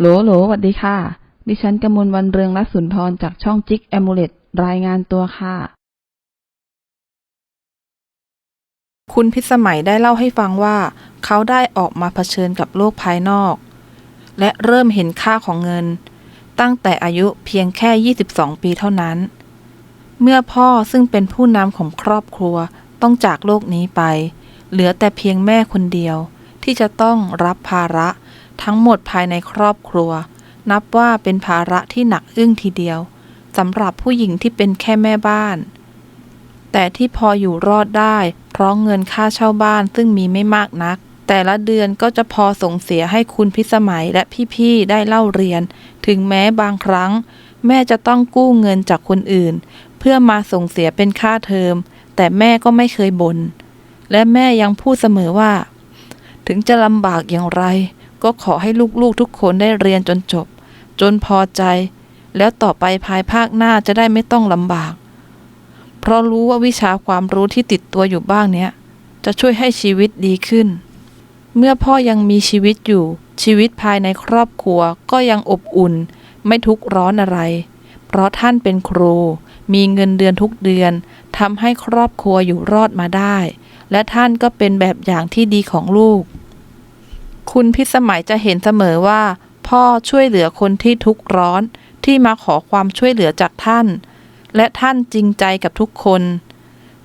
โหลโหลสวัสดีค่ะ ดิฉันกมลวันเรืองรัศนทรจากช่องจิกแอมูเลตรายงานตัวค่ะ คุณพิสมัยได้เล่าให้ฟังว่า เขาได้ออกมาเผชิญกับโลกภายนอก และเริ่มเห็นค่าของเงิน ตั้งแต่อายุเพียงแค่ 22 ปีเท่านั้น เมื่อพ่อซึ่งเป็นผู้นำของครอบครัวต้องจากโลกนี้ไป เหลือแต่เพียงแม่คนเดียวที่จะต้องรับภาระ ทั้งหมดภายในครอบครัว นับว่าเป็นภาระที่หนักอึ้งทีเดียวสำหรับผู้หญิงที่เป็นแค่แม่บ้าน แต่ที่พออยู่รอดได้ เพราะเงินค่าเช่าบ้านซึ่งมีไม่มากนัก แต่ละเดือนก็จะพอส่งเสียให้คุณพิสมัยและพี่ๆได้เล่าเรียน ถึงแม้บางครั้ง แม่จะต้องกู้เงินจากคนอื่น เพื่อมาส่งเสียเป็นค่าเทอม แต่แม่ก็ไม่เคยบน่นและแม่ยังพูดเสมอว่า ถึงจะลำบากอย่างไร ก็ขอให้ลูกๆทุกคนได้เรียนจนจบ จนพอใจ แล้วต่อไปภายภาคหน้าจะได้ไม่ต้องลำบาก เพราะรู้ว่าวิชาความรู้ที่ติดตัวอยู่บ้างเนี้ย จะช่วยให้ชีวิตดีขึ้น เมื่อพ่อยังมีชีวิตอยู่ ชีวิตภายในครอบครัวก็ยังอบอุ่น ไม่ทุกข์ร้อนอะไร เพราะท่านเป็นครู มีเงินเดือนทุกเดือนทำให้ครอบครัวอยู่รอดมาได้ และท่านก็เป็นแบบอย่างที่ดีของลูก คุณพิสมัยจะเห็นเสมอว่า พ่อช่วยเหลือคนที่ทุกข์ร้อนที่มาขอความช่วยเหลือจากท่าน และท่านจริงใจกับทุกคน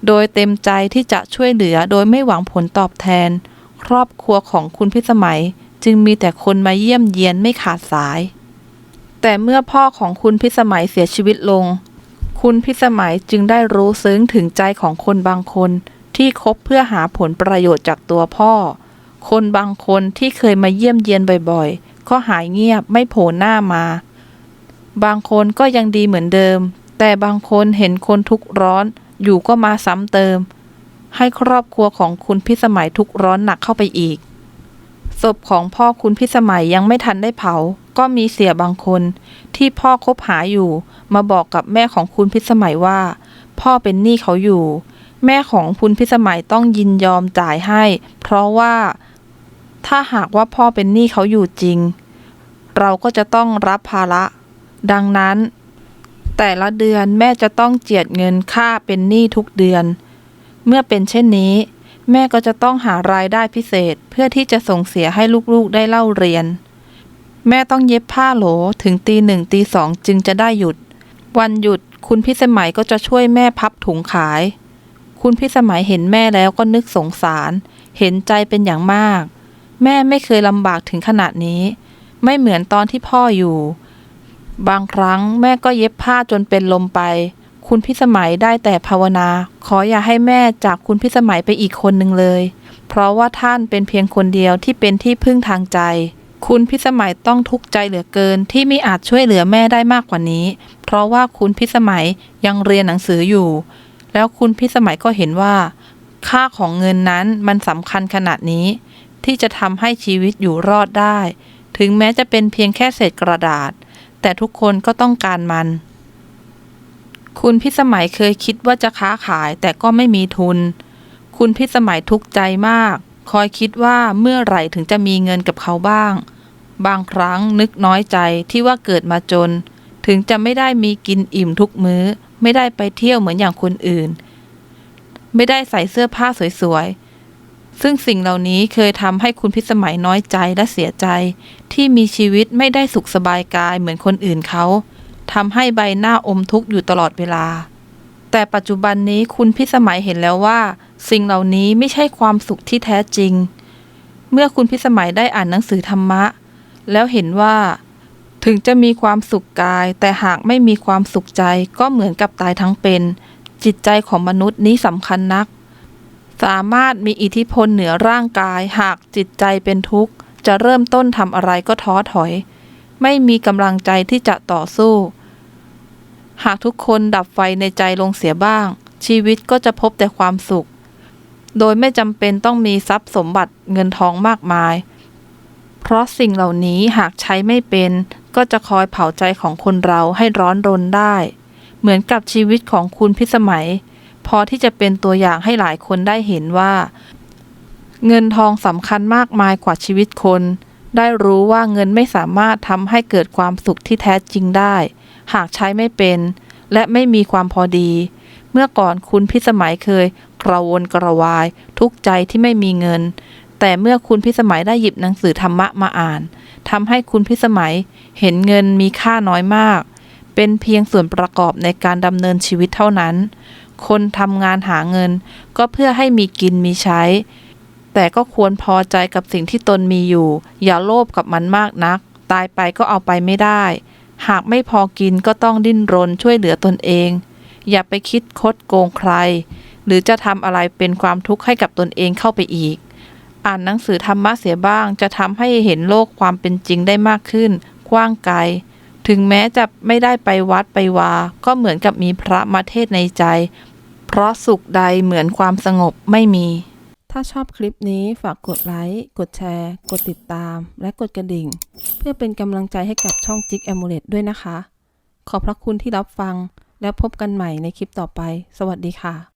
โดยเต็มใจที่จะช่วยเหลือโดยไม่หวังผลตอบแทน ครอบครัวของคุณพิสมัยจึงมีแต่คนมาเยี่ยมเยียนไม่ขาดสาย แต่เมื่อพ่อของคุณพิสมัยเสียชีวิตลง คุณพิสมัยจึงได้รู้ซึ้งถึงใจของคนบางคนที่คบเพื่อหาผลประโยชน์จากตัวพ่อ คนบางคนที่เคยมาเยี่ยมเยียนบ่อยๆ ก็หายเงียบไม่โผล่หน้ามา บางคนก็ยังดีเหมือนเดิม แต่บางคนเห็นคนทุกข์ร้อนอยู่ก็มาซ้ำเติม ให้ครอบครัวของคุณพิสมัยทุกข์ร้อนหนักเข้าไปอีก ศพของพ่อคุณพิสมัยยังไม่ทันได้เผา ก็มีเสียบางคน ที่พ่อคบหาอยู่ มาบอกกับแม่ของคุณพิสมัยว่า พ่อเป็นหนี้เขาอยู่แม่ของคุณพิสมัยต้องยินยอมจ่ายให้ เพราะว่า ถ้าหากว่าพ่อเป็นหนี้เขาอยู่จริง เราก็จะต้องรับภาระ ดังนั้น แต่ละเดือนแม่จะต้องเจียดเงินค่าเป็นหนี้ทุกเดือน เมื่อเป็นเช่นนี้ แม่ก็จะต้องหารายได้พิเศษเพื่อที่จะส่งเสียให้ลูกๆได้เล่าเรียน แม่ต้องเย็บผ้าโหลถึงตีหนึ่งตีสองจึงจะได้หยุด วันหยุดคุณพิสมัยก็จะช่วยแม่พับถุงขาย คุณพิสมัยเห็นแม่แล้วก็นึกสงสาร เห็นใจเป็นอย่างมาก แม่ไม่เคยลำบากถึงขนาดนี้ ไม่เหมือนตอนที่พ่ออยู่ บางครั้งแม่ก็เย็บผ้าจนเป็นลมไป คุณพิสมัยได้แต่ภาวนา ขออย่าให้แม่จากคุณพิสมัยไปอีกคนหนึ่งเลย เพราะว่าท่านเป็นเพียงคนเดียวที่เป็นที่พึ่งทางใจ คุณพิสมัยต้องทุกข์ใจเหลือเกินที่ไม่อาจช่วยเหลือแม่ได้มากกว่านี้ เพราะว่าคุณพิสมัยยังเรียนหนังสืออยู่ แล้วคุณพิสมัยก็เห็นว่า ค่าของเงินนั้นมันสำคัญขนาดนี้ ที่จะทำให้ชีวิตอยู่รอดได้ ถึงแม้จะเป็นเพียงแค่เศษกระดาษ แต่ทุกคนก็ต้องการมัน คุณพิสมัยเคยคิดว่าจะค้าขายแต่ก็ไม่มีทุน คุณพิสมัยทุกข์ใจมาก คอยคิดว่าเมื่อไหร่ถึงจะมีเงินกับเขาบ้าง บางครั้งนึกน้อยใจที่ว่าเกิดมาจน ถึงจะไม่ได้มีกินอิ่มทุกมื้อ ไม่ได้ไปเที่ยวเหมือนอย่างคนอื่น ไม่ได้ใส่เสื้อผ้าสวยๆ ซึ่งสิ่งเหล่านี้เคยทำให้คุณพิสมัยน้อยใจและเสียใจ ที่มีชีวิตไม่ได้สุขสบายกายเหมือนคนอื่นเขาทำให้ใบหน้าอมทุกข์อยู่ตลอดเวลา แต่ปัจจุบันนี้คุณพิสมัยเห็นแล้วว่า สิ่งเหล่านี้ไม่ใช่ความสุขที่แท้จริง เมื่อคุณพิสมัยได้อ่านหนังสือธรรมะ แล้วเห็นว่า ถึงจะมีความสุขกาย แต่หากไม่มีความสุขใจก็เหมือนกับตายทั้งเป็น จิตใจของมนุษย์นี้สำคัญนัก สามารถมีอิทธิพลเหนือร่างกาย หากจิตใจเป็นทุกข์ จะเริ่มต้นทำอะไรก็ท้อถอย ไม่มีกำลังใจที่จะต่อสู้ หากทุกคนดับไฟในใจลงเสียบ้าง ชีวิตก็จะพบแต่ความสุข โดยไม่จำเป็นต้องมีทรัพย์สมบัติเงินทองมากมาย เพราะสิ่งเหล่านี้หากใช้ไม่เป็น ก็จะคอยเผาใจของคนเราให้ร้อนรนได้ เหมือนกับชีวิตของคุณพิสมัย พอที่จะเป็นตัวอย่างให้หลายคนได้เห็นว่า เงินทองสำคัญมากมายกว่าชีวิตคน ได้รู้ว่าเงินไม่สามารถทำให้เกิดความสุขที่แท้จริงได้ หากใช้ไม่เป็น และไม่มีความพอดี เมื่อก่อนคุณพิสมัยเคยกระวนกระวาย ทุกใจที่ไม่มีเงิน แต่เมื่อคุณพิสมัยได้หยิบหนังสือธรรมะมาอ่านทำให้คุณพิสมัยเห็นเงินมีค่าน้อยมาก เป็นเพียงส่วนประกอบในการดำเนินชีวิตเท่านั้น คนทำงานหาเงิน ก็เพื่อให้มีกินมีใช้ แต่ก็ควรพอใจกับสิ่งที่ตนมีอยู่ อย่าโลภกับมันมากนัก ตายไปก็เอาไปไม่ได้ หากไม่พอกินก็ต้องดิ้นรนช่วยเหลือตนเอง อย่าไปคิดคดโกงใคร หรือจะทำอะไรเป็นความทุกข์ให้กับตนเองเข้าไปอีก อ่านหนังสือธรรมะเสียบ้าง จะทำให้เห็นโลกความเป็นจริงได้มากขึ้น กว้างไกลถึงแม้จะไม่ได้ไปวัดไปวา ก็เหมือนกับมีพระมาเทศในใจ เพราะสุขใดเหมือนความสงบไม่มี ถ้าชอบคลิปนี้ฝากกดไลค์ กดแชร์ กดติดตาม และกดกระดิ่ง เพื่อเป็นกำลังใจให้กับช่องจิกแอมูเลตด้วยนะคะ ขอบพระคุณที่รับฟัง แล้วพบกันใหม่ในคลิปต่อไป สวัสดีค่ะ